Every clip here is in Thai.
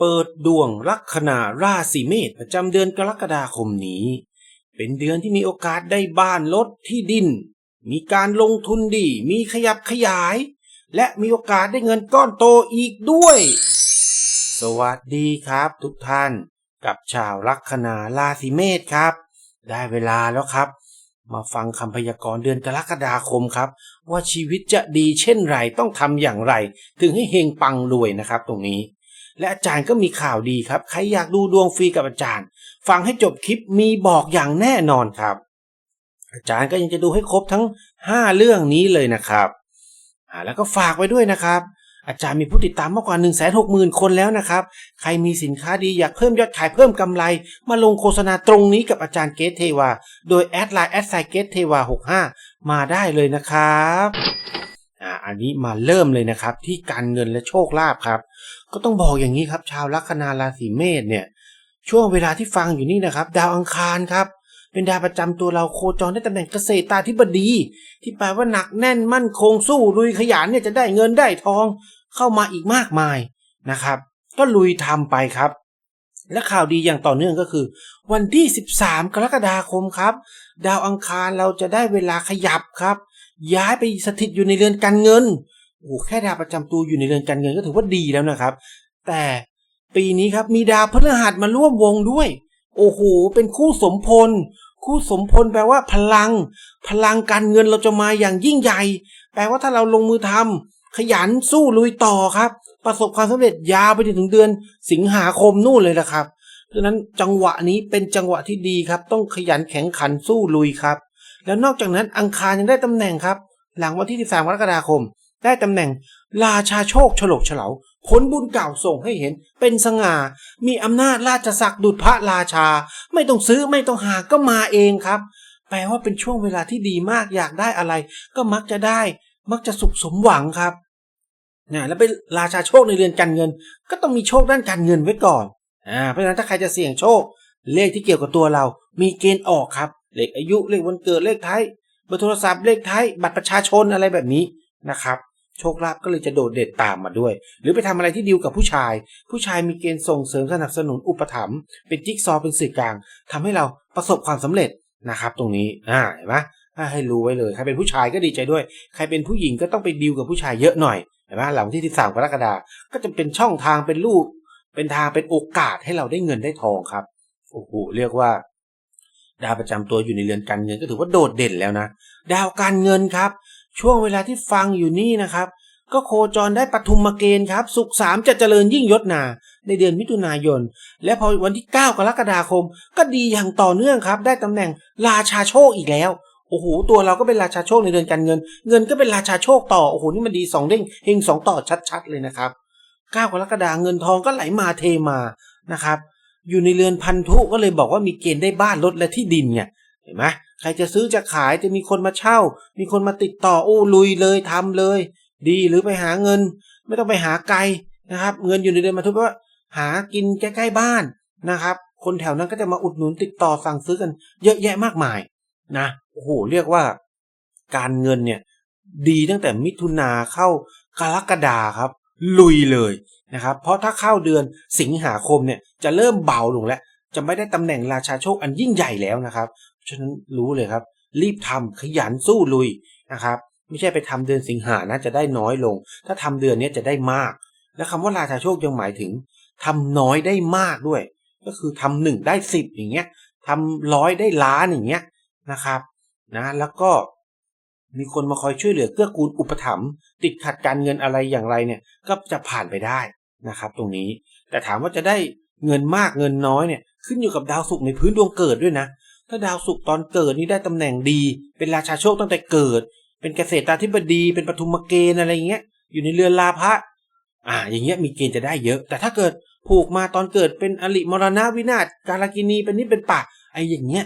เปิดดวงลัคนาราศีเมษประจำเดือนกรกฎาคมนี้ เป็นเดือนที่มีโอกาสได้บ้านรถที่ดิน มีการลงทุนดี มีขยับขยาย และมีโอกาสได้เงินก้อนโตอีกด้วย สวัสดีครับทุกท่าน กับชาวลัคนาราศีเมษครับ ได้เวลาแล้วครับ มาฟังคำพยากรณ์เดือนกรกฎาคมครับ ว่าชีวิตจะดีเช่นไรต้องทำอย่างไร ถึงให้เฮงปังรวยนะครับตรงนี้ และอาจารย์ก็มีข่าวดีครับ ใครอยากดูดวงฟรีกับอาจารย์ ฟังให้จบคลิปมีบอกอย่างแน่นอนครับ อาจารย์ก็ยังจะดูให้ครบทั้ง 5 เรื่องนี้เลยนะครับอ่าแล้วก็ฝากไว้ด้วยนะครับ อาจารย์มีผู้ติดตามมากกว่า 1 6 0 0 0 0 คนแล้วนะครับ ใครมีสินค้าดีอยากเพิ่มยอดขายเพิ่มกำไร มาลงโฆษณาตรงนี้กับอาจารย์เกตเทวา โดยแอดไลน์แอดไซเกตเทวา65 มาได้เลยนะครับอ่าอันนี้มาเริ่มเลยนะครับที่การเงินและโชคลาภครับ ก็ต้องบอกอย่างนี้ครับชาวลัคนาราศีเมษเนี่ยช่วงเวลาที่ฟังอยู่นี่นะครับ ดาวอังคารครับ เป็นดาวประจำตัวเราโคจรได้ตำแหน่งเกษตราธิบดี ที่แปลว่าหนักแน่นมั่นคงสู้ลุยขยันเนี่ยจะได้เงินได้ทองเข้ามาอีกมากมายนะครับ ก็ลุยทำไปครับ และข่าวดีอย่างต่อเนื่องก็คือ วันที่ 13 กรกฎาคมครับ ดาวอังคารเราจะได้เวลาขยับครับ ย้ายไปสถิตอยู่ในเรือนการเงิน โอ้แค่ดาวประจำตัวอยู่ในเรือนการเงินก็ถือว่าดีแล้วนะครับ แต่ปีนี้ครับมีดาวพฤหัสมาร่วมวงด้วย โอ้โห เป็นคู่สมพล คู่สมพลแปลว่าพลัง พลังการเงินเราจะมาอย่างยิ่งใหญ่ แปลว่าถ้าเราลงมือทำขยันสู้ลุยต่อครับ ประสบความสำเร็จยาวไปจนถึงเดือน สิงหาคมนู่นเลยละครับดังนั้นจังหวะนี้เป็นจังหวะที่ดีครับ ต้องขยันแข็งขันสู้ลุยครับ แล้วนอกจากนั้นอังคารยังได้ตำแหน่งครับ หลังวันที่ 13กรกฎาคม ได้ตำแหน่งราชาโชคฉลกเฉลาผลบุญเก่าส่งให้เห็น เป็นสง่า มีอำนาจราชศักดิ์ดุจพระราชา ไม่ต้องซื้อไม่ต้องหาก็มาเองครับ แปลว่าเป็นช่วงเวลาที่ดีมากอยากได้อะไร ก็มักจะได้ มักจะสุขสมหวังครับนะแล้วเป็นราชาโชคในเรือนการเงิน ก็ต้องมีโชคด้านการเงินไว้ก่อนอ่าเพราะฉะนั้นถ้าใครจะเสี่ยงโชค เลขที่เกี่ยวกับตัวเรา มีเกณฑ์ออกครับ เลขอายุเลขวันเกิดเลขท้ายเบอร์โทรศัพท์เลขท้ายบัตรประชาชนอะไรแบบนี้นะครับ โชคลาภก็เลยจะโดดเด่นตามมาด้วย หรือไปทำอะไรที่ดีลกับผู้ชาย ผู้ชายมีเกณฑ์ส่งเสริมสนับสนุนอุปถัมภ์เป็นจิ๊กซอเป็นสื่อกลางทำให้เราประสบความสำเร็จนะครับ ตรงนี้อ่าเห็นไหมถ้าให้รู้ไว้เลยใครเป็นผู้ชายก็ดีใจด้วย ใครเป็นผู้หญิงก็ต้องไปดีลกับผู้ชายเยอะหน่อยเห็นไหมหลังวันที่13กรกฎาก็จะเป็นช่องทางเป็นรูป เป็นทางเป็นโอกาสให้เราได้เงินได้ทองครับโอ้โหเรียกว่าดาวประจำตัวอยู่ในเรือนการเงินก็ถือว่าโดดเด่นแล้วนะ ดาวการเงินครับ ช่วงเวลาที่ฟังอยู่นี่นะครับ ก็โคจรได้ปฐุมมเกณฑ์ครับ สุขสามจะเจริญยิ่งยศนาในเดือนมิถุนายน และพอวันที่ 9 กรกฎาคม ก็ดีอย่างต่อเนื่องครับ ได้ตำแหน่งราชาโชคอีกแล้วโอ้โหตัวเราก็เป็นราชาโชคในเดือนการเงิน เงินก็เป็นราชาโชคต่อโอ้โหนี่มันดีสองเด้งเฮงสองต่อชัด ๆ เลยนะครับ9กรกฎาเงินทองก็ไหลมาเทมานะครับ อยู่ในเรือนพันธุก็เลยบอกว่ามีเกณฑ์ได้บ้านรถและที่ดินไงเห็นไหม ใครจะซื้อจะขายจะมีคนมาเช่า มีคนมาติดต่อโอ้ลุยเลยทำเลย ดีหรือไปหาเงิน ไม่ต้องไปหาไกลนะครับ เงินอยู่ในเรือนพันธุว่าหากินใกล้ๆบ้านนะครับ คนแถวนั้นก็จะมาอุดหนุนติดต่อสั่งซื้อกัน เยอะแยะมากมายนะโอ้โหเรียกว่า การเงินเนี่ยดีตั้งแต่มิถุนาเข้ากรกฎาครับ ลุยเลยนะครับ เพราะถ้าเข้าเดือนสิงหาคมเนี่ยจะเริ่มเบาลงแล้วจะไม่ได้ตำแหน่งราชาโชคอันยิ่งใหญ่แล้วนะครับ ฉะนั้นรู้เลยครับ รีบทำขยันสู้ลุยนะครับ ไม่ใช่ไปทำเดือนสิงหานะจะได้น้อยลง ถ้าทำเดือนนี้จะได้มาก และคำว่าราชาโชคยังหมายถึงทำน้อยได้มากด้วย ก็คือทำหนึ่งได้สิบอย่างเงี้ยทำร้อยได้ล้านอย่างเงี้ยนะครับนะแล้วก็มีคนมาคอยช่วยเหลือเกื้อกูลอุปถัมภ์ติดขัดการเงินอะไรอย่างไรเนี่ย ก็จะผ่านไปได้นะครับ ตรงนี้แต่ถามว่าจะได้เงินมากเงินน้อยเนี่ยขึ้นอยู่กับดาวศุกร์ในพื้นดวงเกิดด้วยนะ ถ้าดาวศุกร์ตอนเกิดนี่ได้ตำแหน่งดี เป็นราชาโชคตั้งแต่เกิด เป็นเกษตราธิบดีเป็นปฐุมเกณฑ์อะไรเงี้ย อยู่ในเรือนลาภะอ่า อย่างเงี้ยมีเกณฑ์จะได้เยอะ แต่ถ้าเกิดผูกมาตอนเกิดเป็นอริมรณะวินาศการากินีเป็นนิเป็นปะไอ้อย่างเงี้ย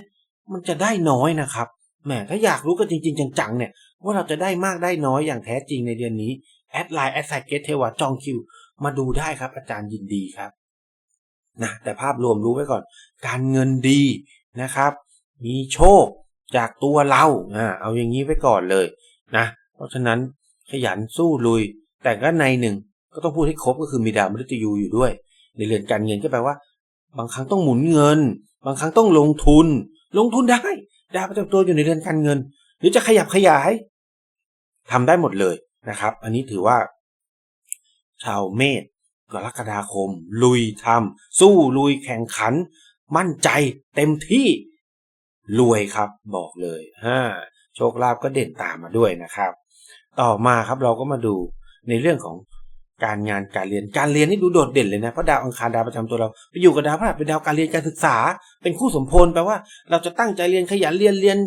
มันจะได้น้อยนะครับแหมถ้าอยากรู้กันจริง ๆ จังๆเนี่ย ว่าเราจะได้มากได้น้อยอย่างแท้จริงในเดือนนี้แอดไลน์แอดไซเกตเทวาจองคิว มาดูได้ครับ อาจารย์ยินดีครับนะแต่ภาพรวมรู้ไว้ก่อน การเงินดีนะครับ มีโชคจากตัวเราอ่าเอาอย่างนี้ไว้ก่อนเลยนะ เพราะฉะนั้นขยันสู้ลุย แต่ก็ในหนึ่งก็ต้องพูดให้ครบก็คือมีดาวมฤตยูอยู่ด้วย ในเรือนการเงินก็แปลว่า บางครั้งต้องหมุนเงิน บางครั้งต้องลงทุน ลงทุนได้ ดาวประจำตัวอยู่ในเรือนการเงิน หรือจะขยับขยายทำได้หมดเลยนะครับ อันนี้ถือว่า ชาวเมษกรกฎาคม ลุยทำสู้ลุยแข่งขัน มั่นใจเต็มที่ รวยครับบอกเลยฮ่าโชคลาภก็เด่นตามมาด้วยนะครับ ต่อมาครับเราก็มาดูในเรื่องของการงานการเรียนการเรียนนี่ดูโดดเด่นเลยนะเพราะดาวอังคารดาวประจำตัวเราไปอยู่กับดาวพฤหัสเป็นดาวการเรียนการศึกษา เป็นคู่สมพลแปลว่าเราจะตั้งใจเรียนขยันเรียนเรียน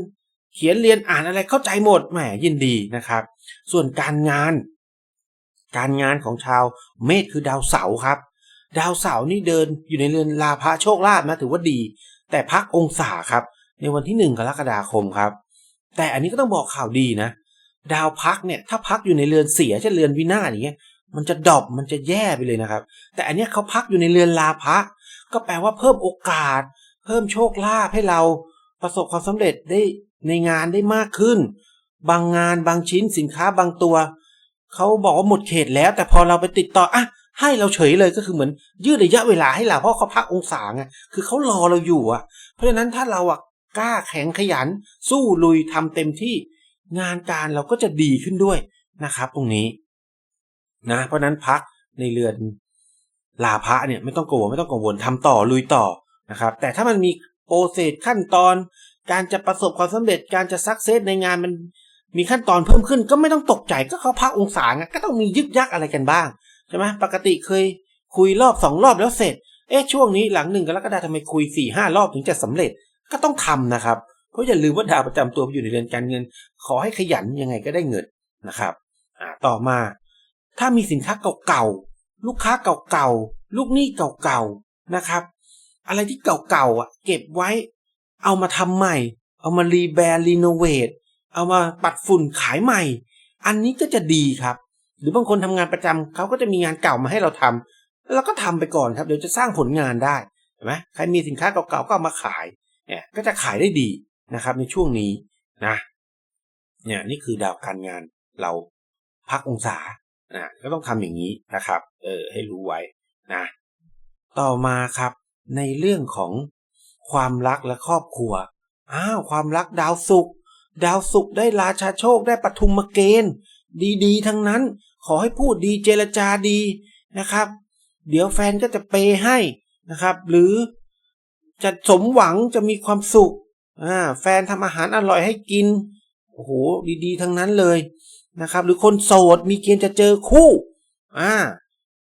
เขียนเรียนอ่านอะไรเข้าใจหมดแหมยินดีนะครับ ส่วนการงาน การงานของชาวเมษคือดาวเสาร์ครับ ดาวเสาร์นี่เดินอยู่ในเรือนลาภะโชคลาภนะถือว่าดี แต่พักองศาครับ ในวันที่หนึ่งกรกฎาคมครับ แต่อันนี้ก็ต้องบอกข่าวดีนะ ดาวพักเนี่ยถ้าพักอยู่ในเรือนเสียเช่นเรือนวินาศอย่างเงี้ยมันจะดอปมันจะแย่ไปเลยนะครับ แต่อันนี้เขาพักอยู่ในเรือนลาภะก็แปลว่าเพิ่มโอกาส เพิ่มโชคลาภให้เราประสบความสำเร็จได้ในงานได้มากขึ้น บางงานบางชิ้นสินค้าบางตัวเขาบอกว่าหมดเขตแล้ว แต่พอเราไปติดต่ออะให้เราเฉยเลยก็คือเหมือนยืดระยะเวลาให้เราเพราะเขาพักองศาไงคือเขารอเราอยู่อะ เพราะฉะนั้นถ้าเราอะ กล้าแข็งขยัน สู้ลุยทำเต็มที่งานการเราก็จะดีขึ้นด้วยนะครับ ตรงนี้นะเพราะนั้นพักในเรือนลาพระเนี่ยไม่ต้องกลัวไม่ต้องกังวลทำต่อลุยต่อนะครับ แต่ถ้ามันมีโปรเซสขั้นตอน การจะประสบความสำเร็จการจะซักเซสในงานมันมีขั้นตอนเพิ่มขึ้นก็ไม่ต้องตกใจก็เขาพักองศาก็ต้องมียึกยักอะไรกันบ้างใช่ไหมปกติเคยคุยรอบสองรอบแล้วเสร็จ เอ๊ะช่วงนี้หลังหนึ่งกรกฎาคมทำไมคุยสี่ห้ารอบถึงจะสำเร็จ ก็ต้องทำนะครับ เพราะอย่าลืมว่าดาวประจำตัวอยู่ในเรือนการเงิน ขอให้ขยันยังไงก็ได้เงินนะครับอ่าต่อมา ถ้ามีสินค้าเก่าๆลูกค้าเก่าๆลูกหนี้เก่าๆนะครับ อะไรที่เก่าๆอะเก็บไว้ เอามาทำใหม่ เอามารีแบรนด์รีโนเวทเอามาปัดฝุ่นขายใหม่ อันนี้ก็จะดีครับ หรือบางคนทำงานประจำเขาก็จะมีงานเก่ามาให้เราทำแล้วก็ทำไปก่อนครับ เดี๋ยวจะสร้างผลงานได้เห็นไหมใครมีสินค้าเก่าๆก็เอามาขาย เนี่ยก็จะขายได้ดีนะครับในช่วงนี้นะเนี่ยนี่คือดาวการงานเราพักองศานะก็ต้องทำอย่างนี้นะครับ เออให้รู้ไว้นะต่อมาครับในเรื่องของความรักและครอบครัวอ้าวความรักดาวศุกร์ดาวศุกร์ได้ราชาโชคได้ปทุมเกณฑ์ ดีๆ ทั้งนั้น ขอให้พูดดีเจรจาดีนะครับ เดี๋ยวแฟนก็จะเปย์ให้นะครับ หรือ จะสมหวังจะมีความสุขอ่าแฟนทำอาหารอร่อยให้กินโอ้โหดีๆ ทั้งนั้นเลยนะครับ หรือคนโสดมีเกณฑ์จะเจอคู่อ่า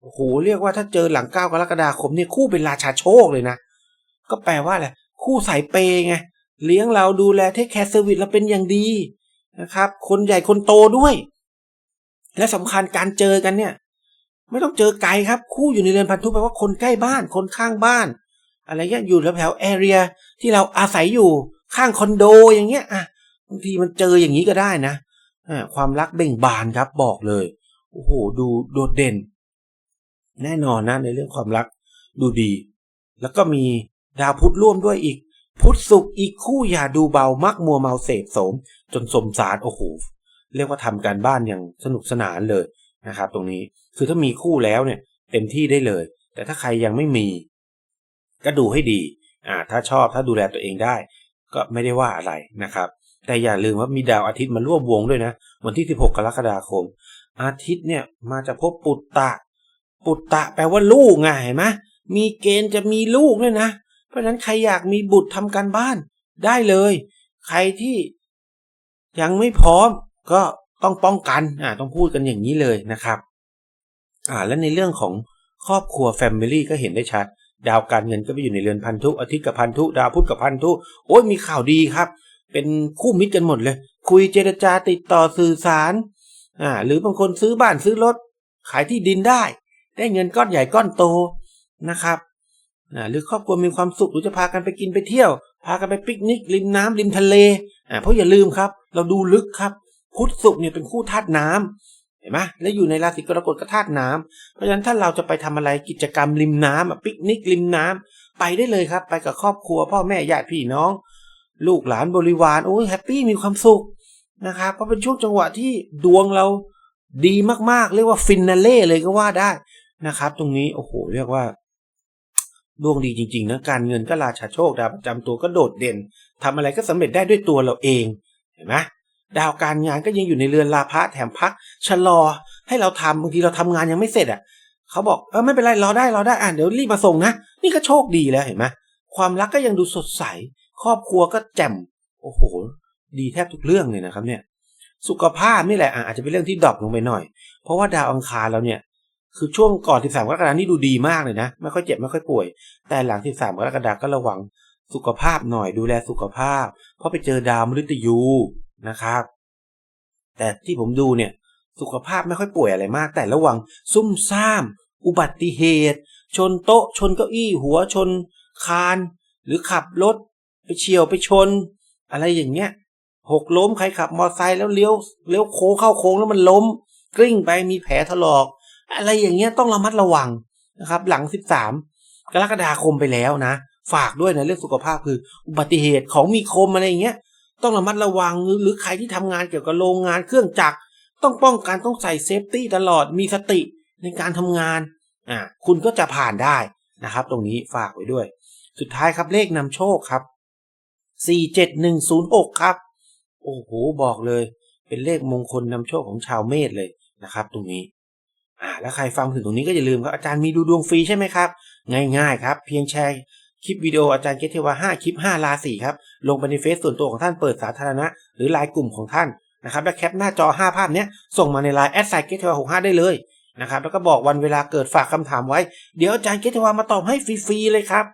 โอ้โหเรียกว่าถ้าเจอหลังเก้ากรกฎาคมเนี่ยคู่เป็นราชาโชคเลยนะ ก็แปลว่าอะไรคู่สายเปย์ไงเลี้ยงเราดูแลเทคแคร์เซอร์วิสเราเป็นอย่างดีนะครับ คนใหญ่คนโตด้วย และสำคัญการเจอกันเนี่ย ไม่ต้องเจอไกลครับ คู่อยู่ในเรือนพันธุแปลว่าคนใกล้บ้าน คนข้างบ้าน อะไรเงี้ยอยู่แถวแอเรียที่เราอาศัยอยู่ข้างคอนโดอย่างเงี้ยอะบางทีมันเจออย่างนี้ก็ได้นะความรักเบ่งบานครับบอกเลยโอ้โหดูโดดเด่น แน่นอนนะในเรื่องความรักดูดี แล้วก็มีดาวพุธร่วมด้วยอีก พุธสุขอีกคู่อย่าดูเบามักมัวเมาเสพสม จนสมสารโอ้โหเรียกว่าทำการบ้านอย่างสนุกสนานเลยนะครับ ตรงนี้คือถ้ามีคู่แล้วเนี่ย เต็มที่ได้เลย แต่ถ้าใครยังไม่มี ก็ดูให้ดีอ่าถ้าชอบถ้าดูแลตัวเองได้ ก็ไม่ได้ว่าอะไรนะครับ แต่อย่าลืมว่ามีดาวอาทิตย์มาร่วมวงด้วยนะ วันที่ 16 กรกฎาคม อาทิตย์เนี่ยมาจากภพปุตตะ ปุตตะแปลว่าลูกไงเห็นไหมมีเกณฑ์จะมีลูกด้วยนะ เพราะฉะนั้นใครอยากมีบุตรทำการบ้านได้เลย ใครที่ยังไม่พร้อมก็ต้องป้องกันอ่าต้องพูดกันอย่างนี้เลยนะครับอ่าและในเรื่องของครอบครัวแฟมิลี่ก็เห็นได้ชัด ดาวการเงินก็ไปอยู่ในเรือนพันธุอาทิตย์กับพันธุดาวพุธกับพันธุโอ้ยมีข่าวดีครับ เป็นคู่มิตรกันหมดเลย คุยเจรจาติดต่อสื่อสารอ่าหรือบางคนซื้อบ้านซื้อรถ ขายที่ดินได้ ได้เงินก้อนใหญ่ก้อนโตนะครับอ่าหรือครอบครัวมีความสุขหรือจะพากันไปกินไปเที่ยว พากันไปปิกนิก ริมน้ำริมทะเลอ่าเพราะอย่าลืมครับ เราดูลึกครับ พุธศุกร์เนี่ยเป็นคู่ธาตุน้ำ เห็นไหมและอยู่ในราศีกรกฎก็ธาตุน้ำเพราะฉะนั้นถ้าเราจะไปทำอะไรกิจกรรมริมน้ำอะปิกนิกริมน้ำไปได้เลยครับ ไปกับครอบครัว พ่อแม่ญาติพี่น้อง ลูกหลานบริวารโอ้ยแฮปปี้มีความสุขนะครับเพราะเป็นช่วงจังหวะที่ดวงเราดีมากๆ เรียกว่าฟินนาเล่เลยก็ว่าได้นะครับ ตรงนี้โอ้โหเรียกว่า ดวงดีจริง ๆ นะ การเงินก็ราชาโชคดาวประจำตัวก็โดดเด่นทำอะไรก็สำเร็จได้ด้วยตัวเราเองเห็นไหม ดาวการงานก็ยังอยู่ในเรือนลาภะแถมพักชะลอให้เราทำบางทีเราทำงานยังไม่เสร็จอะเขาบอกเออไม่เป็นไรรอได้รอได้อะเดี๋ยวรีบมาส่งนะนี่ก็โชคดีแล้วเห็นไหมความรักก็ยังดูสดใส ครอบครัวก็แจ่มโอ้โห ดีแทบทุกเรื่องเลยนะครับเนี่ย สุขภาพนี่แหละอะอาจจะเป็นเรื่องที่ดรอปลงไปหน่อย เพราะว่าดาวอังคารเราเนี่ย คือช่วงก่อน 13 กรกฎาคมนี่ดูดีมากเลยนะ ไม่ค่อยเจ็บไม่ค่อยป่วย แต่หลัง 13 กรกฎาคมก็ระวังสุขภาพหน่อยดูแลสุขภาพ เพราะไปเจอดาวมฤตยู นะครับ แต่ที่ผมดูเนี่ยสุขภาพไม่ค่อยป่วยอะไรมาก แต่ระวังซุ่มซ่าม อุบัติเหตุ ชนโต๊ะ ชนเก้าอี้ หัวชน คาน หรือขับรถ ไปเฉียวไปชน อะไรอย่างเงี้ยหกล้มใครขับมอเตอร์ไซค์แล้วเลี้ยวเลี้ยวโค้งเข้าโค้งแล้วมันล้ม กลิ้งไปมีแผลถลอก อะไรอย่างเงี้ยต้องระมัดระวังนะครับ หลัง 13 กรกฎาคมไปแล้วนะ ฝากด้วยนะเรื่องสุขภาพคือ อุบัติเหตุของมีคมอะไรอย่างเงี้ย ต้องระมัดระวังหรือใครที่ทำงานเกี่ยวกับโรงงานเครื่องจักรต้องป้องกันต้องใส่เซฟตี้ตลอดมีสติในการทำงานอ่าคุณก็จะผ่านได้นะครับ ตรงนี้ฝากไว้ด้วย สุดท้ายครับเลขนำโชคครับ 47106 ครับ โอ้โหบอกเลย เป็นเลขมงคลนำโชคของชาวเมษเลยนะครับ ตรงนี้อ่าแล้วใครฟังถึงตรงนี้ก็อย่าลืมครับอาจารย์มีดูดวงฟรีใช่ไหมครับ ง่ายๆครับ เพียงแชร์ คลิปวิดีโออาจารย์เกตเทวา5คลิป5ราศีครับ ลงไปในเฟซส่วนตัวของท่านเปิดสาธารณะ หรือไลน์กลุ่มของท่านนะครับแล้วแคปหน้าจอ 5 ภาพนี้ส่งมาในไลน์แอดไซเกตเทวา65 ได้เลยนะครับแล้วก็บอกวันเวลาเกิดฝากคำถามไว้ เดี๋ยวอาจารย์เกตเทวามาตอบให้ฟรีๆเลยครับ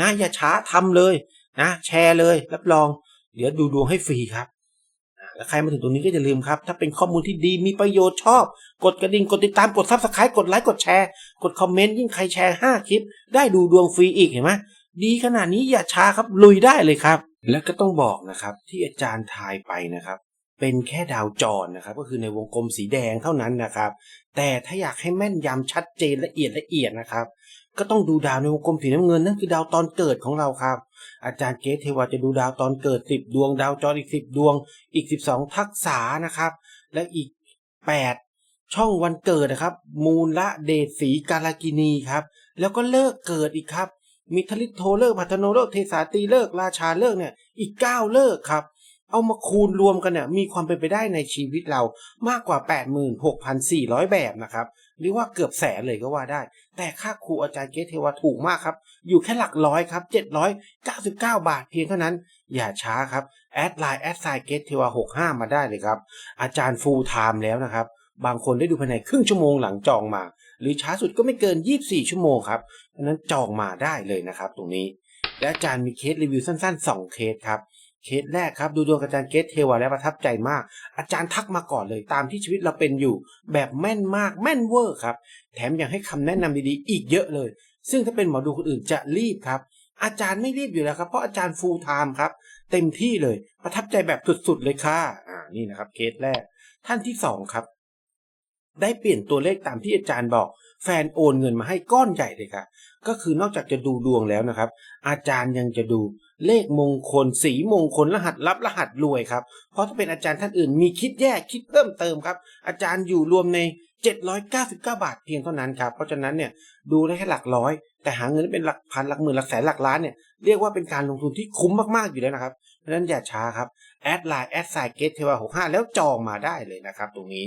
นะอย่าช้าทำเลยนะแชร์เลยรับรอง เดี๋ยวดูดวงให้ฟรีครับแล้วใครมาถึงตรงนี้ก็อย่าลืมครับ ถ้าเป็นข้อมูลที่ดีมีประโยชน์ชอบ กดกระดิ่ง กดติดตามกดซับสไครต์กดไลค์กดแชร์ กดคอมเมนต์ยิ่งใครแชร์ 5 คลิป ได้ดูดวงฟรีอีกเห็นไหม ดีขนาดนี้อย่าช้าครับลุยได้เลยครับ และก็ต้องบอกนะครับที่อาจารย์ทายไปนะครับ เป็นแค่ดาวจรนะครับ ก็คือในวงกลมสีแดงเท่านั้นนะครับ แต่ถ้าอยากให้แม่นยำชัดเจนละเอียดละเอียดนะครับ ก็ต้องดูดาวในวงกลมสีน้ำเงินนั่นคือดาวตอนเกิดของเราครับ อาจารย์เกตเทวาจะดูดาวตอนเกิด 10 ดวง ดาวจรอีก 10 ดวง อีก 12 ทักษะนะครับ และอีก 8ช่องวันเกิดนะครับ มูลละเดชสีกาลากินีครับ แล้วก็เลิกเกิดอีกครับ มีทลิตโทเลิกพัฒโนเลิกเทสาตีเลิกราชาเลิกเนี่ยอีก 9 เลิกครับ เอามาคูณรวมกันเนี่ยมีความเป็นไปได้ในชีวิตเรามากกว่า 86,400 แบบนะครับหรือว่าเกือบแสนเลยก็ว่าได้ แต่ค่าครูอาจารย์เกตเทวาถูกมากครับ อยู่แค่หลักร้อยครับ 799 บาทเพียงเท่านั้น อย่าช้าครับ แอดไลน์แอดไซเกตเทวา65 มาได้เลยครับ อาจารย์ฟูลไทม์แล้วนะครับ บางคนได้ดูภายในครึ่งชั่วโมงหลังจองมา หรือช้าสุดก็ไม่เกิน 24 ชั่วโมงครับเพราะนั้นจองมาได้เลยนะครับตรงนี้ และอาจารย์มีเคสรีวิวสั้น ๆ 2 เคสครับเคสแรกครับดูดวงอาจารย์เกตเทวาแล้วประทับใจมาก อาจารย์ทักมาก่อนเลยตามที่ชีวิตเราเป็นอยู่ แบบแม่นมากแม่นเวอร์ครับ แถมยังให้คำแนะนำดีๆ อีกเยอะเลย ซึ่งถ้าเป็นหมอดูคนอื่นจะรีบครับ อาจารย์ไม่รีบอยู่แล้วครับ เพราะอาจารย์ฟูลไทม์ครับ เต็มที่เลยประทับใจแบบสุดๆเลยค่ะอ่านี่นะครับเคสแรก ท่านที่สองครับ ได้เปลี่ยนตัวเลขตามที่อาจารย์บอก แฟนโอนเงินมาให้ก้อนใหญ่เลยค่ะก็คือนอกจากจะดูดวงแล้วนะครับ อาจารย์ยังจะดูเลขมงคล สีมงคลรหัสลับรหัสรวยครับ เพราะถ้าเป็นอาจารย์ท่านอื่นมีคิดแยกคิดเพิ่มเติมครับ อาจารย์อยู่รวมใน 799 บาทเพียงเท่านั้นครับ เพราะฉะนั้นเนี่ยดูได้แค่หลักร้อย แต่หาเงินเป็นหลักพันหลักหมื่นหลักแสนหลักล้านเนี่ยเรียกว่าเป็นการลงทุนที่คุ้มมากๆอยู่แล้วนะครับเพราะฉะนั้นอย่าช้าครับแอดไลน์แอดไซเกตเทวา65แล้วจองมาได้เลยนะครับ ตรงนี้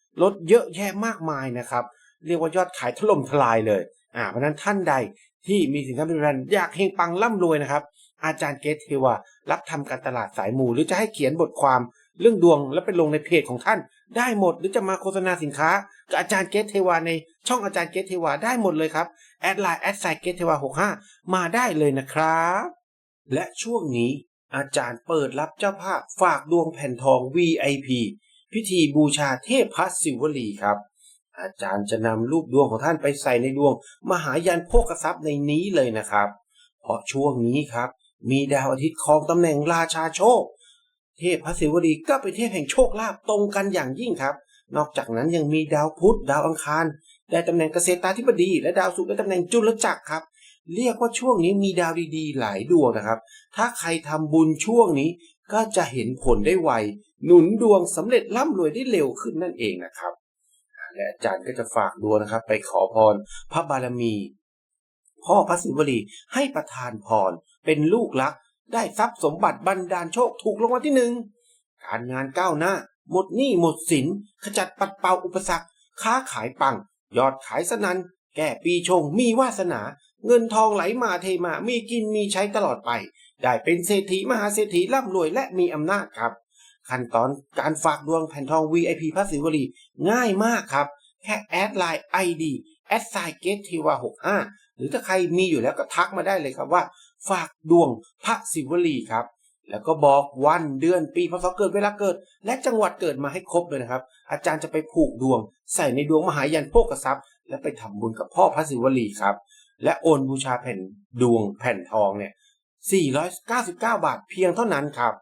รถเยอะแยะมากมายนะครับ เรียกว่ายอดขายถล่มทลายเลยอ่าเพราะนั้นท่านใดที่มีสินค้าบริการอยากเฮงปังร่ำรวยนะครับอาจารย์เกตเทวารับทำการตลาดสายมูหรือจะให้เขียนบทความเรื่องดวงแล้วไปลงในเพจของท่าน ได้หมดหรือจะมาโฆษณาสินค้ากับอาจารย์เกตเทวาในช่องอาจารย์เกตเทวาได้หมดเลยครับแอดไลน์แอดไซเกตเทวา65มาได้เลยนะครับและช่วงนี้อาจารย์เปิดรับเจ้าภาพฝากดวงแผ่นทอง VIP พิธีบูชาเทพพัสสิวลีครับ อาจารย์จะนำรูปดวงของท่านไปใส่ในดวง มหายันโภคทรัพย์ในนี้เลยนะครับ เพราะช่วงนี้ครับ มีดาวอาทิตย์ครองตำแหน่งราชาโชค เทพพระศิวลีก็เป็นเทพแห่งโชคลาภตรงกันอย่างยิ่งครับ นอกจากนั้นยังมีดาวพุธดาวอังคารได้ตำแหน่งเกษตราธิบดี และดาวศุกร์ได้ตำแหน่งจุลจักรครับเรียกว่าช่วงนี้มีดาวดีๆ หลายดวงนะครับ ถ้าใครทำบุญช่วงนี้ ก็จะเห็นผลได้ไว หนุนดวงสำเร็จร่ำรวยได้เร็วขึ้นนั่นเองนะครับและอาจารย์ก็จะฝากดวงนะครับ ไปขอพรพระบารมี พ่อพระศิวลีให้ประทานพรเป็นลูกรัก ได้ทรัพย์สมบัติบันดาลโชคถูกรางวัลที่หนึ่งการงานก้าวหน้า หมดหนี้หมดสิน ขจัดปัดเป่าอุปสรรค ค้าขายปัง ยอดขายสนัน แก่ปีชงมีวาสนา เงินทองไหลมาเทมามีกินมีใช้ตลอดไป ได้เป็นเศรษฐีมหาเศรษฐีร่ำรวยและมีอำนาจครับ ขั้นตอนการฝากดวงแผ่นทอง VIP พระศิวลีง่ายมากครับ แค่แอดไลน์ ID แอดไซเกตทีวา65หรือถ้าใครมีอยู่แล้วก็ทักมาได้เลยครับว่า ฝากดวงพระศิวลีครับ แล้วก็บอกวันเดือนปีพศเกิดเวลาเกิด และจังหวัดเกิดมาให้ครบเลยนะครับ อาจารย์จะไปผูกดวง ใส่ในดวงมหายันโภกทรัพย์ และไปทำบุญกับพ่อพระศิวลีครับ และโอนบูชาแผ่นดวงแผ่นทองเนี่ย 499 บาทเพียงเท่านั้นครับ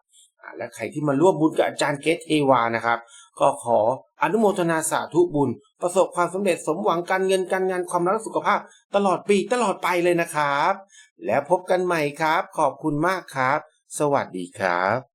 และใครที่มาร่วมบุญกับอาจารย์เกตเทวานะครับ ก็ขออนุโมทนาสาธุบุญ ประสบความสำเร็จสมหวังการเงินการงานความรักสุขภาพ ตลอดปีตลอดไปเลยนะครับ แล้วพบกันใหม่ครับ ขอบคุณมากครับ สวัสดีครับ